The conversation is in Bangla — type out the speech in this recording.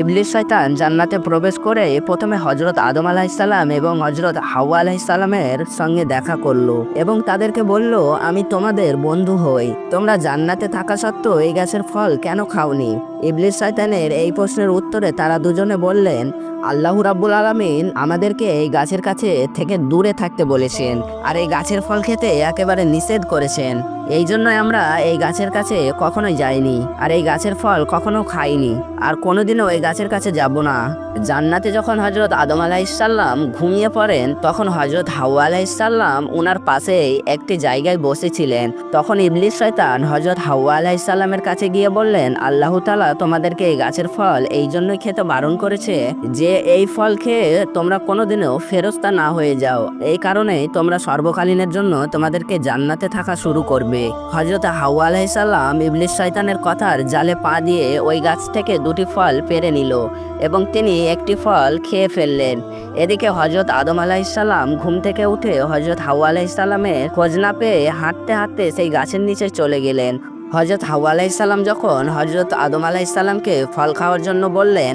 ইবলিস শয়তান জান্নাতে প্রবেশ করে প্রথমে হজরত আদম আলাহিসাল্লাম এবং হজরত হাওয়া আলাহিসাল্লামের সঙ্গে দেখা করল এবং তাদেরকে বলল, আমি তোমাদের বন্ধু হই। তোমরা জান্নাতে থাকা সত্ত্বেও এই গাছের ফল কেন খাওনি? ইবলিস শয়তানের এই প্রশ্নের উত্তরে তারা দুজনে বললেন, আল্লাহ রাব্বুল আলামিন আমাদেরকে এই গাছের কাছে থেকে দূরে থাকতে বলেছেন আর এই গাছের ফল খেতে একেবারে নিষেধ করেছেন। এই জন্যই আমরা এই গাছের কাছে কখনোই যাইনি, আর এই গাছের ফল কখনো খাইনি, আর কোনোদিনও এই গাছের কাছে যাব না। জান্নাতে যখন হজরত আদম আলাইসাল্লাম ঘুমিয়ে পড়েন, তখন হজরত হাওয়া আলাইসাল্লাম ওনার পাশেই একটি জায়গায় বসেছিলেন। তখন ইবলিস শয়তান হজরত হাওয়া আলাইসাল্লামের কাছে গিয়ে বললেন, আল্লাহ তালা তোমাদেরকে এই গাছের ফল এই জন্যই খেতে বারণ করেছে যে এই ফল খেয়ে তোমরা কোনোদিনও ফেরস্তা না হয়ে যাও। এই কারণেই তোমরা সর্বকালীনের জন্য তোমাদেরকে জান্নাতে থাকা শুরু করবে। হজরত হাওয়া আলাইসাল্লাম ইবলিস শয়তানের কথার জালে পা দিয়ে ওই গাছ থেকে দুটি ফল পেরে নিল এবং তিনি একটি ফল খেয়ে ফেললেন। এদিকে হজরত আদম আলাইসাল্লাম ঘুম থেকে উঠে হজরত হাওয়া আলাইসাল্লামের খোঁজ না পেয়ে হাঁটতে হাঁটতে সেই গাছের নিচে চলে গেলেন। হজরত হাওয়া আলাইসাল্লাম যখন হজরত আদম আলাইসাল্লামকে ফল খাওয়ার জন্য বললেন